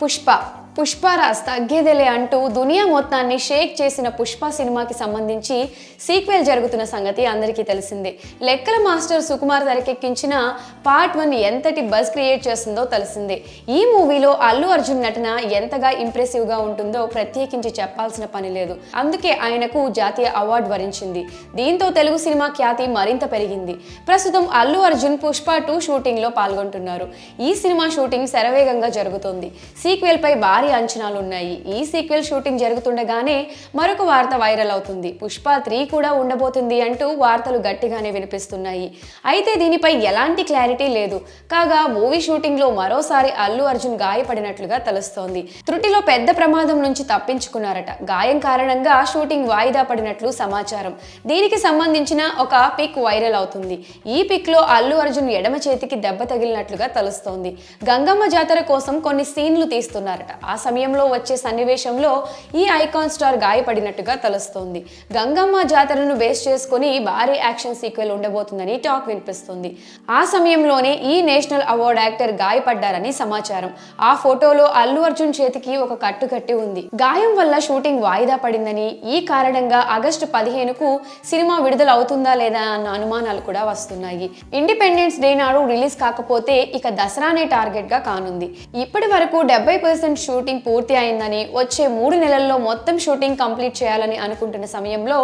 పుష్ప పుష్పరాజ్ తగ్గేదేలే అంటూ దునియా మొత్తాన్ని షేక్ చేసిన పుష్ప సినిమాకి సంబంధించి సీక్వెల్ జరుగుతున్న సంగతి అందరికీ తెలిసిందే. లెక్కల మాస్టర్ సుకుమార్ తెరకెక్కించిన పార్ట్ వన్ ఎంతటి బజ్ క్రియేట్ చేస్తుందో తెలిసిందే. ఈ మూవీలో అల్లు అర్జున్ నటన ఎంతగా ఇంప్రెసివ్గా ఉంటుందో ప్రత్యేకించి చెప్పాల్సిన పని లేదు. అందుకే ఆయనకు జాతీయ అవార్డు వరించింది. దీంతో తెలుగు సినిమా ఖ్యాతి మరింత పెరిగింది. ప్రస్తుతం అల్లు అర్జున్ పుష్ప టూ షూటింగ్లో పాల్గొంటున్నారు. ఈ సినిమా షూటింగ్ శరవేగంగా జరుగుతోంది. సీక్వెల్ పై భారీ అంచనాలు ఉన్నాయి. ఈ సీక్వెల్ షూటింగ్ జరుగుతుండగానే మరొక వార్త వైరల్ అవుతుంది. పుష్ప త్రీ కూడా ఉండబోతుంది అంటూ వార్తలు గట్టిగానే వినిపిస్తున్నాయి. అయితే దీనిపై ఎలాంటి క్లారిటీ లేదు. కాగా మూవీ షూటింగ్లో మరోసారి అల్లు అర్జున్ గాయపడినట్లుగా తెలుస్తోంది. త్రుటిలో పెద్ద ప్రమాదం నుంచి తప్పించుకున్నారట. గాయం కారణంగా షూటింగ్ వాయిదా పడినట్లు సమాచారం. దీనికి సంబంధించిన ఒక పిక్ వైరల్ అవుతుంది. ఈ పిక్లో అల్లు అర్జున్ ఎడమ చేతికి దెబ్బ తగిలినట్లుగా తెలుస్తోంది. గంగమ్మ జాతర కోసం కొన్ని సీన్లు తీస్తున్నారట. ఆ సమయంలో వచ్చే సన్నివేశంలో ఈ ఐకాన్ స్టార్ గాయపడినట్టుగా తెలుస్తోంది. గంగమ్మ జాతరను బేస్ చేసుకుని భారీ యాక్షన్ సీక్వెల్ ఉండబోతుందని టాక్ వినిపిస్తుంది. ఆ సమయంలోనే ఈ నేషనల్ అవార్డ్ యాక్టర్ గాయపడ్డారని సమాచారం. ఆ ఫోటోలో అల్లు అర్జున్ చేతికి ఒక కట్టు కట్టి ఉంది. గాయం వల్ల షూటింగ్ వాయిదా పడిందని ఈ కారణంగా ఆగస్టు పదిహేనుకు సినిమా విడుదల అవుతుందా లేదా అన్న అనుమానాలు కూడా వస్తున్నాయి. ఇండిపెండెన్స్ డే నాడు రిలీజ్ కాకపోతే ఇక దసరానే టార్గెట్గా కానుంది. ఇప్పటి వరకు డెబ్బై పర్సెంట్ షూటింగ్ పూర్తి అయిందని వచ్చే మూడు నెలల్లో మొత్తం షూటింగ్ కంప్లీట్ చేయాలని అనుకుంటున్న సమయంలో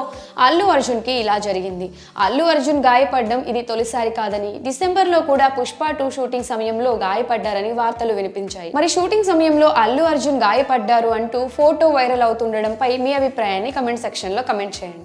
అల్లు అర్జున్కి ఇలా జరిగింది. అల్లు అర్జున్ గాయపడడం ఇది తొలిసారి కాదని డిసెంబర్లో కూడా పుష్ప టూ షూటింగ్ సమయంలో గాయపడ్డారని వార్తలు వినిపించాయి. మరి షూటింగ్ సమయంలో అల్లు అర్జున్ గాయపడ్డారు అంటూ ఫోటో వైరల్ అవుతుండడంపై మీ అభిప్రాయాన్ని కమెంట్ సెక్షన్లో కమెంట్ చేయండి.